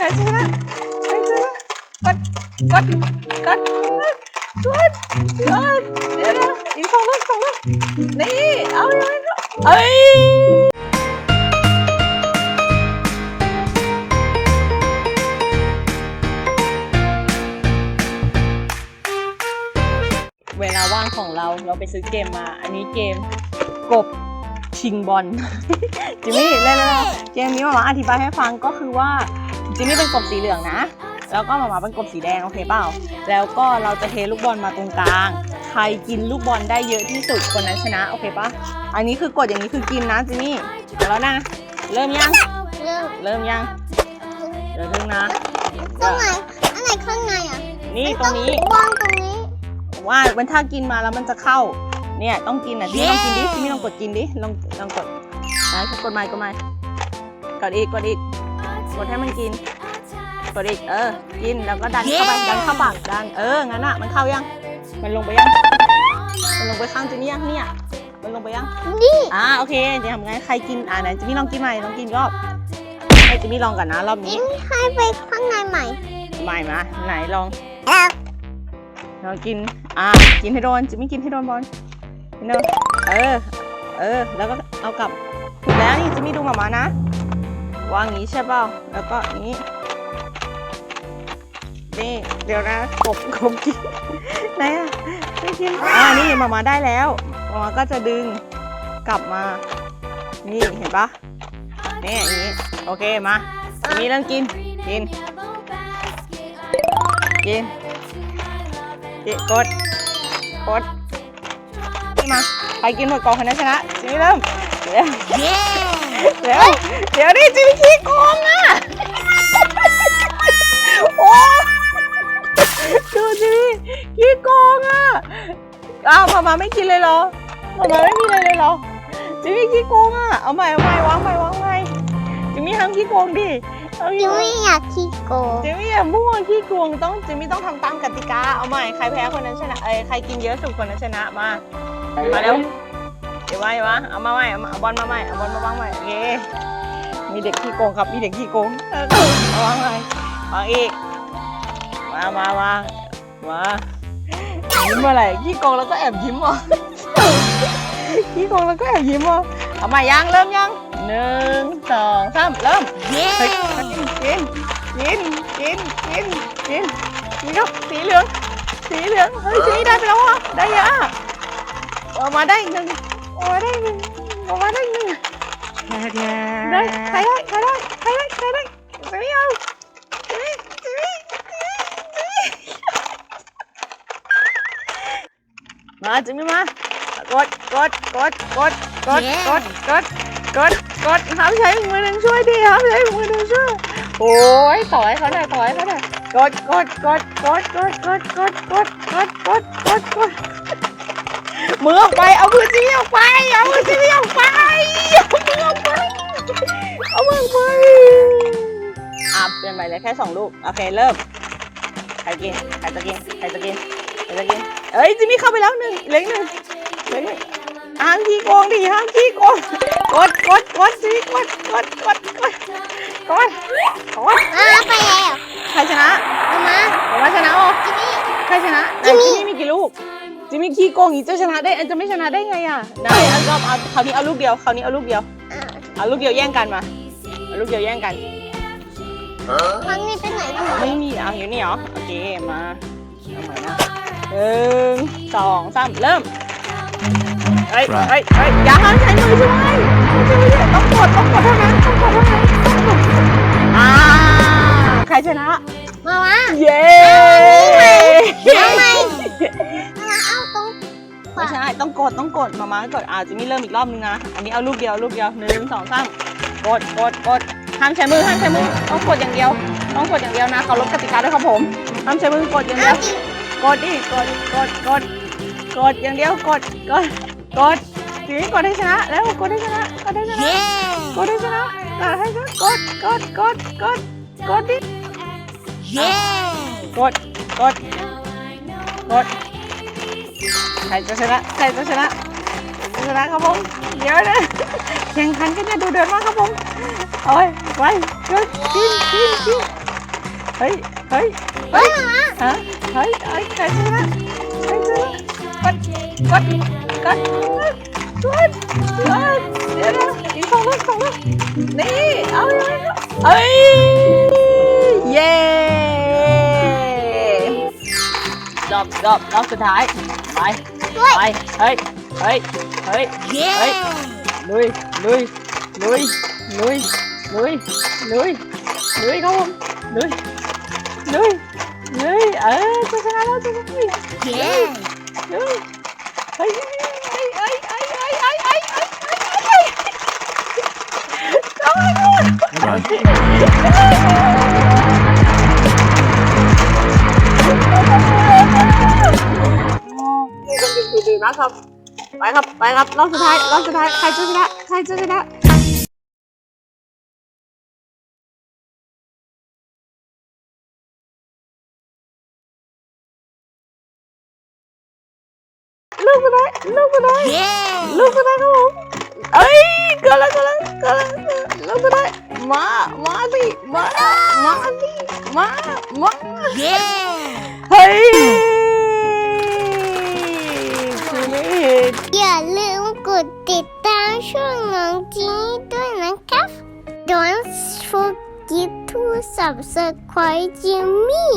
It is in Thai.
ใครชนะใครชนะกดกดกดกดกดเดี๋ยวนะอีกสองลูกสองลูกนี่เอายังงก็เอ้ยเวลาว่างของเราเราไปซื้อเกมมา อันนี้เกมกบชิงบอลจิมมี่เล่นแล้วเกมนี้หมามาอธิบายให้ฟังก็คือว่า จิมมี่เป็นกบสีเหลืองนะ แล้วก็หมามาเป็นกบสีแดงโอเคเปล่า แล้วก็เราจะเทลูกบอลมาตรงกลาง ใครกินลูกบอลได้เยอะที่สุดคนนั้นชนะโอเคปะอันนี้คือกดอย่างนี้คือกินนะจิมมี่เอาแล้วนะ เริ่มยัง เริ่มเริ่มยัง เดี๋ยวนึงนะข้างในอันไหนข้างในอะนี่ตรงนี้วางตรงนี้ ว่ามันถ้ากินมาแล้วมันจะเข้า เนี่ยต้องกินอะจิมมี่ลองกินดิจิมมี่ลองกดกินดิลองลองกดนะกดไม้กดไม้กดอีกกดอีกก ดให้มันกินกดอีกเออ กินแล้วก็ดันเข้าไปดันเข้าปากดันเอองั้นอะมันเข้ายัง มันลงไปยัง มันลงไปข้างจิมมี่ยังเนี่ยมันลงไปยังนี่อ่าโอเคจะทำไงใครกินอ่าไหนจิมมี่ลองกินใหม่ลองกินอีกรอบให้จิมมี่ลองก่อนนะรอบนี้ให้ไปข้างในใหม่ใหม่มาไหนลองแล้วลองกินอ่ากินให้โดนจิมมี่กินให้โดนบอลกินเนอะเออเออแล้วก็เอากลับถูกแล้วนี่จิมมี่ดูหมามานะ วางอย่างนี้ใช่เปล่าแล้วก็อย่างนี้ นี่เดี๋ยวนะกบกบกินไหนอะไม่กินอ่านี่มามาได้แล้วมามาก็จะดึงกลับมา นี่เห็นปะนี่อย่างนี้โอเคมามีเริ่มกินกินกินกินกดกดนี่มาใครกินหมดกองคนนั้นชนะจีเริ่มเดี๋ยว เย้เดี๋ยวเดี๋ยวนี่จิมมี่ขี้โกงอะโอ้ดูจิมมี่ขี้โกงอะอ้าวมามาไม่กินเลยเหรอมามาไม่มีเลยเลยเหรอจิมมี่ขี้โกงอะเอาใหม่เอาใหม่วางใหม่วางใหม่จิมมี่ห้ามขี้โกงดิเอาขี้ยูโกงไม่อยากขี้โกงจิมมี่อย่ามั่วขี้โกงต้องจิมมี่ต้องทำตามกติกาเอาใหม่ใครแพ้คนนั้นชนะเอ้ยใครกินเยอะสุดคนนั้นชนะมามาเร็ว เดี๋ยวไว้วะเอามาใหม่เอาบอลมาใหม่เอาบอลมาวางใหม่โอเคมีเด็กขี้โกงครับมีเด็กขี้โกงเอาวางใหม่วางอีกมามาวามายิ้มอะไรขี้โกงแล้วก็แอบยิ้มอะขี้โกงแล้วก็แอบยิ้มอะเอาใหม่ยังเริ่มยังหนึ่งสองสามเริ่มเย้เฮ้ยกินกินกินกินกินนี่ก็สีเหลืองสีเหลืองเฮ้ยสีได้ไปแล้วอะได้ยะออกมาได้อีกหนึ่ง ออกมาได้หนึ่งออกมาได้หนึ่งได้ใครได้ใครได้ใครได้ใครได้ไม่เอาจิมมี่จิมมี่จิมาจิมมี่มากดกดกดกดกดกดกดกดกดห้ามใช้มือหนึ่งช่วยดิห้ามใช้มือหนึ่งช่วยโอ้ยถอยเขาหน่อยถอยเขาหน่อยกดกดกดกดกดกดกดกดกดกดกดกด มือออกไป เอามือจี้ออกไป เอามือจี้ออกไป เอามือออกไป เอามือออกไปอะเปลี่ยนใหม่เลยแค่สองลูก โอเค เริ่ม ใครกิน ใครจะกิน ใครจะกิน ใครจะกิน เอ้ยจิมมี่เข้าไปแล้วหนึ่งเล็กหนึ่งเล็กหนึ่งห้ามขี้โกงดิห้ามขี้โกง กดกดกดสิกดกดกดกดกดกดอ่าไปแล้วใครชนะมามามาชนะอ๋อจิมมี่ใครชนะจิมมี่มีกี่ลูก จิมมี่ขี้โกงอีกจะชนะได้อันจะไม่ชนะได้ไงอะไหนอันก็เอาคราวนี้เอาลูกเดียวคราวนี้เอาลูกเดียวอ่าเอาลูกเดียวแย่งกันมาเอาลูกเดียวแย่งกันครั้งนี้เป็นไหนกันไม่มีเอาอยู่นี่เหรอโอเคมาเอาใหม่นะหนึ่งสองสามเริ่มเฮ้ยเฮ้ยเฮ้ยอย่าห้ามใช้มือช่วยไม่ใช่ไม่ใช่ต้องกดต้องกดเท่านั้นต้องกดเท่านั้นต้องกดอ่าใครชนะมามาเย้เอาใหม่มาเอาตรง ไม่ใช่ต้องกดต้องกดมามาให้กดอ่าจะมีเริ่มอีกรอบนึงนะอันนี้เอาลูกเดียวลูกเดียวหนึ่งสองสามกดกดกดห้ามใช้มือห้ามใช้มือต้องกดอย่างเดียว ต้องกดอย่างเดียวนะเคารพกติกาด้วยครับผมห้ามใช้มือกดอย่างเดียวกดดิกดกดกดกดอย่างเดียวกดกดกดทีนี้กดให้ชนะแล้วกดให้ชนะกดให้ชนะเย้กดให้ชนะกดให้ชนะกดกดกดกดกดดิเย้กดกดกด ใครจะชนะใครจะชนะชนะครับผมเดี๋ยวนะแข่งขันกันเนี่ยดูเดือดมากครับผมโอ้ยไปเฮ้ยกินกินกินเฮ้ยเฮ้ยเฮ้ยฮะเฮ้ยเฮ้ยใครชนะใครชนะกดกดกดกดกดเดี๋ยวนะอีกสองลูกสองลูกนี่เอาเลยเอ้ยเย้รอบรอบรอบสุดท้ายไป้วยไปเฮ้ยเฮ้ยเฮ้ยเย้เฮ้ยลุยลุยลุยลุยลุยลุยลุยครับผมลุยลุยลุยเออจะชนะแล้วจะชนะลุยเลุยเฮ้ยเฮ้ยเฮ้ยเฮ้ยเฮ้ยเฮ้ยเฮ้ยเฮ้ยเฮ้ยเฮ้ นัครับ ไปครับ ไปครับ รอบสุดท้าย รอบสุดท้าย ใครจะชนะ ใครจะชนะลูกก็ได้ลูกก็ได้ลูกก็ได้ครับผมเอ้ยกิดแล้วกิดแล้วกิดแล้วลูกก็ได้มา มาสิมามาสิมา มาเฮ้ย ห็น อย่าลืมกดติดตามช่องน้องจีด้วยนะครับ Don't forget to subscribe Jimmy